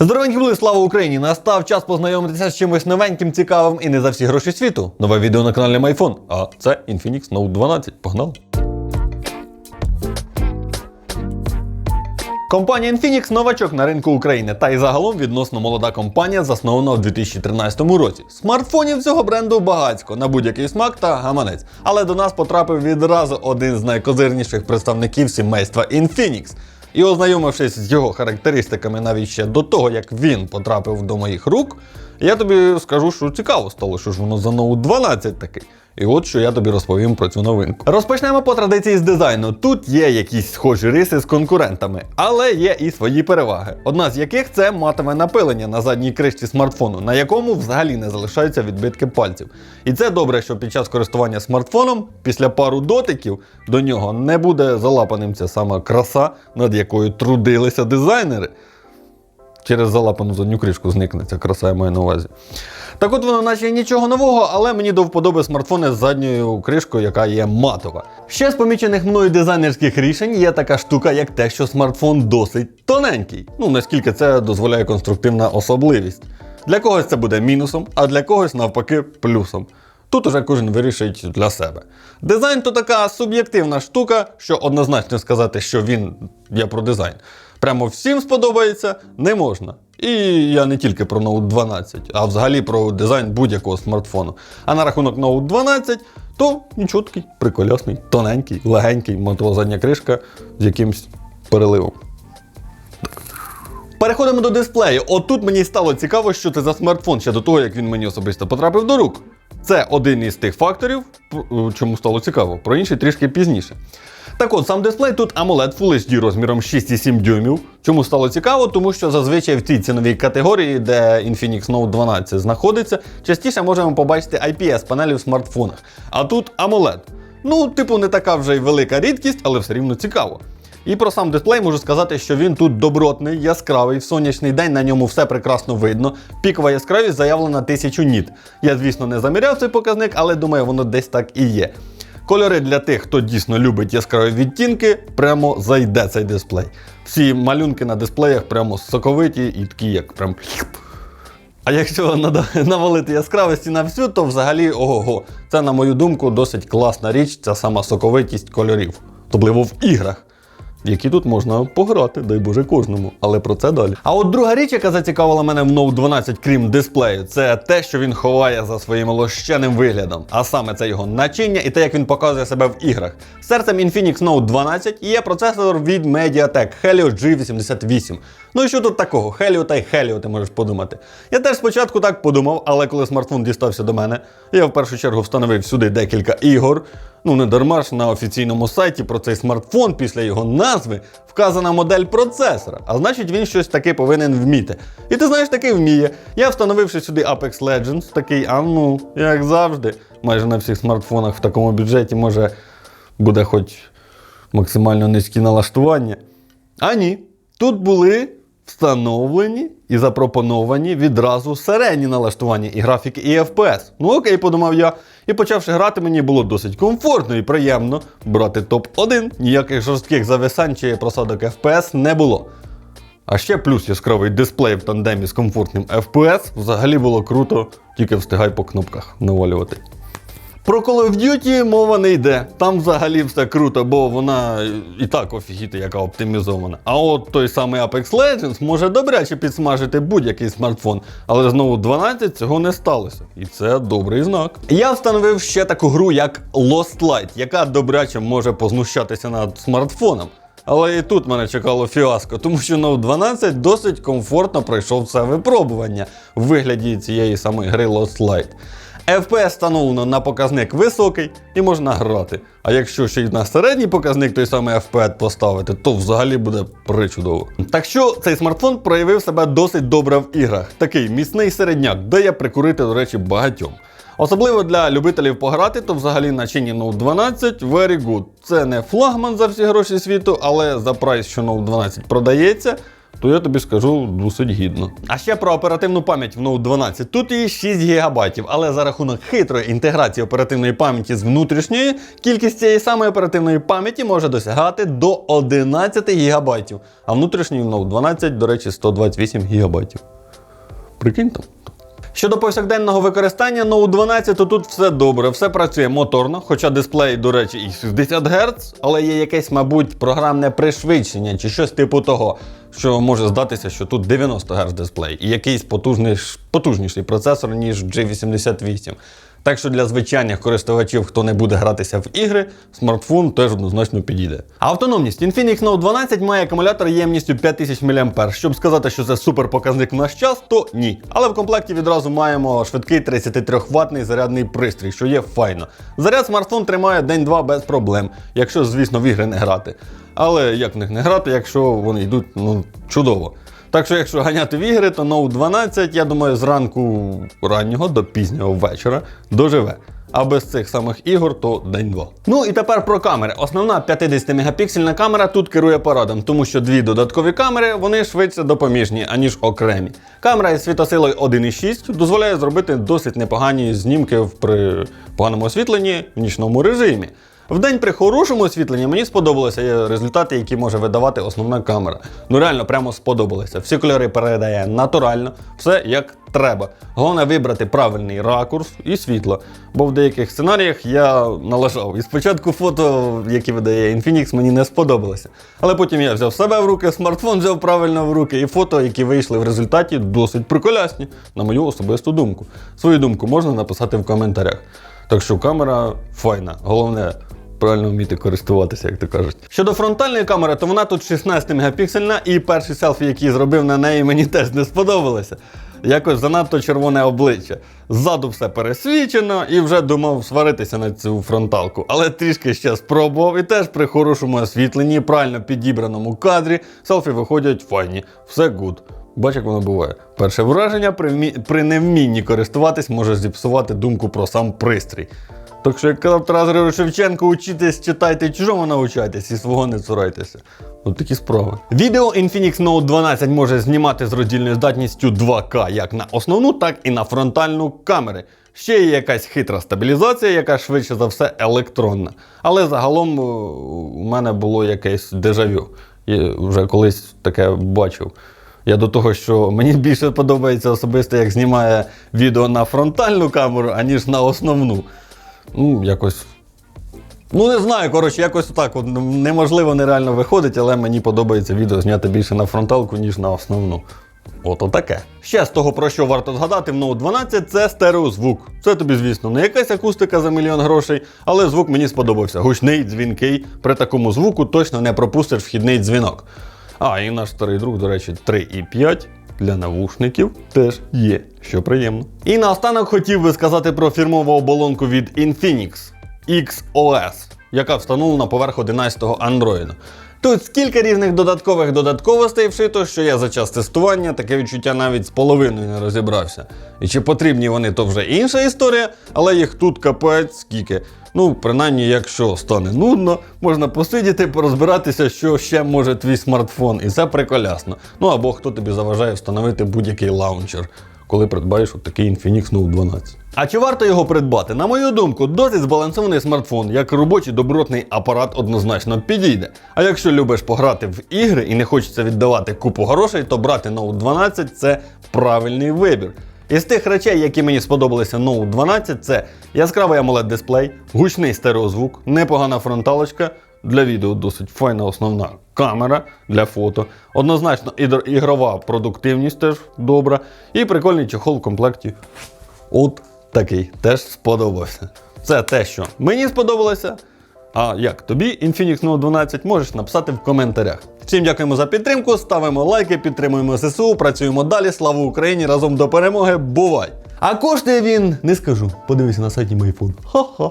Здоровенькі були, слава Україні! Настав час познайомитися з чимось новеньким, цікавим і не за всі гроші світу. Нове відео на каналі MyPhone. А це Infinix Note 12. Погнали! Компанія Infinix новачок на ринку України та й загалом відносно молода компанія, заснована у 2013 році. Смартфонів цього бренду багацько на будь-який смак та гаманець. Але до нас потрапив відразу один з найкозирніших представників сімейства Infinix. І ознайомившись з його характеристиками навіть ще до того, як він потрапив до моїх рук, я тобі скажу, що цікаво стало, що ж воно за Note 12 такий. І от що я тобі розповім про цю новинку. Розпочнемо по традиції з дизайну. Тут є якісь схожі риси з конкурентами, але є і свої переваги. Одна з яких це матове напилення на задній кришці смартфону, на якому взагалі не залишаються відбитки пальців. І це добре, що під час користування смартфоном, після пару дотиків до нього не буде залапаним ця сама краса, над якою трудилися дизайнери. Через залапану задню кришку зникне ця краса, я маю на увазі. Так от воно наче нічого нового, але мені до вподоби смартфони з задньою кришкою, яка є матова. Ще з помічених мною дизайнерських рішень є така штука, як те, що смартфон досить тоненький. Ну наскільки це дозволяє конструктивна особливість. Для когось це буде мінусом, а для когось навпаки плюсом. Тут уже кожен вирішить для себе. Дизайн то така суб'єктивна штука, що однозначно сказати, що він є про дизайн. Прямо всім сподобається не можна. І я не тільки про Note 12, а взагалі про дизайн будь-якого смартфону. А на рахунок Note 12, то нічого такий тоненький, легенький, мотова задня кришка з якимсь переливом. Переходимо до дисплею. Отут мені стало цікаво, що це за смартфон ще до того, як він мені особисто потрапив до рук. Це один із тих факторів, чому стало цікаво, про інший трішки пізніше. Так от, сам дисплей тут AMOLED Full HD розміром 6,7 дюймів. Чому стало цікаво? Тому що зазвичай в цій ціновій категорії, де Infinix Note 12 знаходиться, частіше можемо побачити IPS-панелі в смартфонах. А тут AMOLED. Ну, типу, не така вже й велика рідкість, але все рівно цікаво. І про сам дисплей можу сказати, що він тут добротний, яскравий, в сонячний день на ньому все прекрасно видно. Пікова яскравість заявлена 1000 ніт. Я, звісно, не заміряв цей показник, але думаю, воно десь так і є. Кольори для тих, хто дійсно любить яскраві відтінки, прямо зайде цей дисплей. Всі малюнки на дисплеях прямо соковиті і такі, як прям. А якщо навалити яскравості на всю, то взагалі ого-го. Це, на мою думку, досить класна річ, ця сама соковитість кольорів, особливо в іграх. Які тут можна пограти, дай Боже кожному, але про це далі. А от друга річ, яка зацікавила мене в Note 12, крім дисплею, це те, що він ховає за своїм лощеним виглядом. А саме це його начиння і те, як він показує себе в іграх. Серцем Infinix Note 12 є процесор від MediaTek Helio G88. Ну і що тут такого? Helio та й Helio, ти можеш подумати. Я теж спочатку так подумав, але коли смартфон дістався до мене, я в першу чергу встановив сюди декілька ігор. Ну не дарма ж на офіційному сайті про цей смартфон після його назви вказана модель процесора, а значить він щось таке повинен вміти. І ти знаєш, таке вміє. Я встановивши сюди Apex Legends, такий, а ну, як завжди, майже на всіх смартфонах в такому бюджеті може буде хоч максимально низькі налаштування. А ні, тут були встановлені і запропоновані відразу середні налаштування і графіки, і FPS. Ну окей, подумав я. І почавши грати, мені було досить комфортно і приємно брати топ-1. Ніяких жорстких зависань чи просадок FPS не було. А ще плюс яскравий дисплей в тандемі з комфортним FPS взагалі було круто, тільки встигай по кнопках навалювати. Про Call of Duty мова не йде. Там взагалі все круто, бо вона і так офігіти, яка оптимізована. А от той самий Apex Legends може добряче підсмажити будь-який смартфон, але знову 12 цього не сталося. І це добрий знак. Я встановив ще таку гру, як Lost Light, яка добряче може познущатися над смартфоном. Але і тут мене чекало фіаско, тому що Note 12 досить комфортно пройшов це випробування в вигляді цієї самої гри Lost Light. FPS встановлено на показник високий і можна грати. А якщо ще й на середній показник той самий FPS поставити, то взагалі буде причудово. Так що цей смартфон проявив себе досить добре в іграх. Такий міцний середняк, дає прикурити, до речі, багатьом. Особливо для любителів пограти, то взагалі начинні Note 12 very good. Це не флагман за всі гроші світу, але за прайс, що Note 12 продається, то я тобі скажу досить гідно. А ще про оперативну пам'ять в Note 12. Тут її 6 ГБ, але за рахунок хитрої інтеграції оперативної пам'яті з внутрішньої, кількість цієї самої оперативної пам'яті може досягати до 11 ГБ. А внутрішній в Note 12, до речі, 128 ГБ. Прикинь там. Щодо повсякденного використання Note 12, то тут все добре, все працює моторно, хоча дисплей, до речі, і 60 Гц, але є якесь, мабуть, програмне пришвидшення чи щось типу того, що може здатися, що тут 90 Гц дисплей і якийсь потужний, потужніший процесор, ніж G88. Так що для звичайних користувачів, хто не буде гратися в ігри, смартфон теж однозначно підійде. Автономність Infinix Note 12 має акумулятор ємністю 5000 мАh. Щоб сказати, що це супер показник в наш час, то ні. Але в комплекті відразу маємо швидкий 33 ватний зарядний пристрій, що є файно. Заряд смартфон тримає день-два без проблем, якщо, звісно, в ігри не грати. Але як в них не грати, якщо вони йдуть ну, чудово. Так що, якщо ганяти в ігри, то Note 12, я думаю, зранку раннього до пізнього вечора доживе. А без цих самих ігор то день-два. Ну і тепер про камери. Основна 50-мегапіксельна камера тут керує парадом, тому що дві додаткові камери вони швидше допоміжні, аніж окремі. Камера із світосилою 1,6 дозволяє зробити досить непогані знімки в- при поганому освітленні в нічному режимі. Вдень при хорошому освітленні мені сподобалися результати, які може видавати основна камера. Ну реально прямо сподобалося. Всі кольори передає натурально, все як треба. Головне вибрати правильний ракурс і світло. Бо в деяких сценаріях я налажав. І спочатку фото, які видає Infinix, мені не сподобалося. Але потім я взяв себе в руки, смартфон взяв правильно в руки, і фото, які вийшли в результаті, досить приколясні, на мою особисту думку. Свою думку можна написати в коментарях. Так що камера файна. Головне правильно вміти користуватися, як то кажуть. Щодо фронтальної камери, то вона тут 16 мегапіксельна, і перші селфі, які зробив на неї, мені теж не сподобалося. Якось занадто червоне обличчя. Ззаду все пересвічено і вже думав сваритися на цю фронталку. Але трішки ще спробував і теж при хорошому освітленні, правильно підібраному кадрі, селфі виходять файні. Все гуд. Бач, як воно буває. Перше враження при, вмі- при невмінні користуватись може зіпсувати думку про сам пристрій. Так що, як казав Тарас Григорович Шевченко, учітесь, читайте, чужому навчайтесь і свого не цурайтеся. От такі справи. Відео Infinix Note 12 може знімати з роздільною здатністю 2К як на основну, так і на фронтальну камери. Ще є якась хитра стабілізація, яка швидше за все електронна. Але загалом е, у мене було якесь дежавю. Я вже колись таке бачив. Я до того, що мені більше подобається особисто, як знімає відео на фронтальну камеру, аніж на основну. Ну, якось. Ну, не знаю, коротше, якось так. От, неможливо нереально виходить, але мені подобається відео зняти більше на фронталку, ніж на основну. От отаке. Ще з того, про що варто згадати в Note 12, це стереозвук. Це тобі, звісно, не якась акустика за мільйон грошей, але звук мені сподобався. Гучний, дзвінкий. При такому звуку точно не пропустиш вхідний дзвінок. А, і наш старий друг, до речі, 3,5 для навушників теж є, що приємно. І наостанок хотів би сказати про фірмову оболонку від Infinix XOS, яка встановлена поверх 11-го Android. Тут скільки різних додаткових додатковостей вшито, що я за час тестування таке відчуття навіть з половиною не розібрався. І чи потрібні вони, то вже інша історія, але їх тут капець скільки. Ну, принаймні, якщо стане нудно, можна посидіти, порозбиратися, що ще може твій смартфон, і це приколясно. Ну або хто тобі заважає встановити будь-який лаунчер, коли придбаєш от такий Infinix Note 12. А чи варто його придбати? На мою думку, досить збалансований смартфон, як робочий добротний апарат однозначно підійде. А якщо любиш пограти в ігри і не хочеться віддавати купу грошей, то брати Note 12 це правильний вибір. Із тих речей, які мені сподобалися Note 12, це яскравий amoled дисплей, гучний стереозвук, непогана фронталочка. Для відео досить файна основна камера для фото. Однозначно ігрова продуктивність теж добра. І прикольний чехол в комплекті. От такий теж сподобався. Це те, що мені сподобалося. А як тобі Infinix Note 12 можеш написати в коментарях. Всім дякуємо за підтримку, ставимо лайки, підтримуємо ССУ, працюємо далі. Слава Україні! Разом до перемоги! Бувай! А коштує він, не скажу. Подивися на сайті MyPhone. Ха-ха.